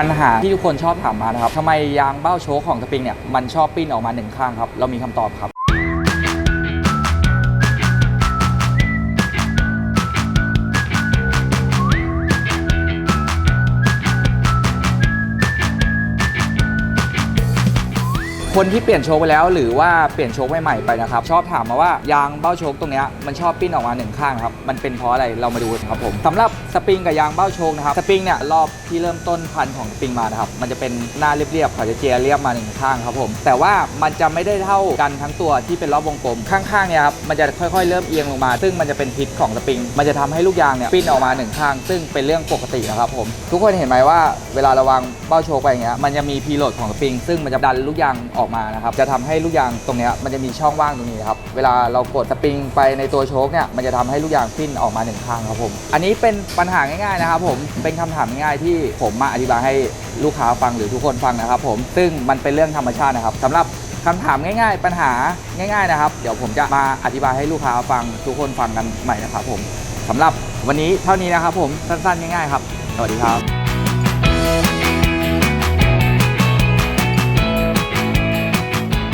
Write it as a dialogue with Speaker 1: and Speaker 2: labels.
Speaker 1: ปัญหาที่ทุกคนชอบถามมานะครับทำไมยางเบ้าโชคของสปริงเนี่ยมันชอบปิ้นออกมาหนึ่งข้างครับ เรามีคำตอบครับ คนที่เปลี่ยนโชคไปแล้ว หรือว่าเปลี่ยนโชคใหม่ๆไปนะครับ ชอบถามมาว่ายางเบ้าโชคตรงเนี้ยมันชอบปิ้นออกมาหนึ่งข้างครับมันเป็นเพราะอะไรเรามาดูกันครับผมสำหรับสปริงกับยางเบ้าโชคนะครับสปริงเนี่ยรอบที่เริ่มต้นพันของสปริงมานะครับมันจะเป็นหน้าเรียบๆเขาจะเจียเรียบมาหนึ่งข้างครับผมแต่ว่ามันจะไม่ได้เท่ากันทั้งตัวที่เป็นรอบวงกลมข้างๆเนี่ยครับมันจะค่อยๆ เริ่มเอียงลงมา ซึ่งมันจะเป็นพิษของสปริง มันจะทำให้ลูกยางเนี่ยปิ้นออกมาหนึ่งข้าง ซึ่งเป็นเรื่องปกตินะครับผมทุกคนเห็นไหมว่าเวลาราวางเบ้าโชคไปอย่างเงี้ยมันจะมีพีโหลดของสปริง ซึ่งมันจะดันลูกยางออกมานะครับจะทำให้ลูกยางตรงนี้มันจะมีช่องว่างตรงนี้ครับเวลาเรากดสปริงไปในตัวโชคเนี่ยมันจะทำให้ลูกยางปิ้นออกมาหนึ่งข้างครับผมอันนี้เป็นปัญหาง่ายๆนะครับผมเป็นคำถามง่ายๆที่ผมมาอธิบายให้ลูกค้าฟังหรือทุกคนฟังนะครับผมซึ่งมันเป็นเรื่องธรรมชาตินะครับสำหรับคำถามง่ายๆ ปัญหาง่ายๆนะครับ เดี๋ยวผมจะมาอธิบายให้ลูกค้าฟังทุกคนฟังกันใหม่นะครับผมสำหรับวันนี้เท่านี้นะครับผมสั้นๆง่ายๆครับ สวัสดีครับ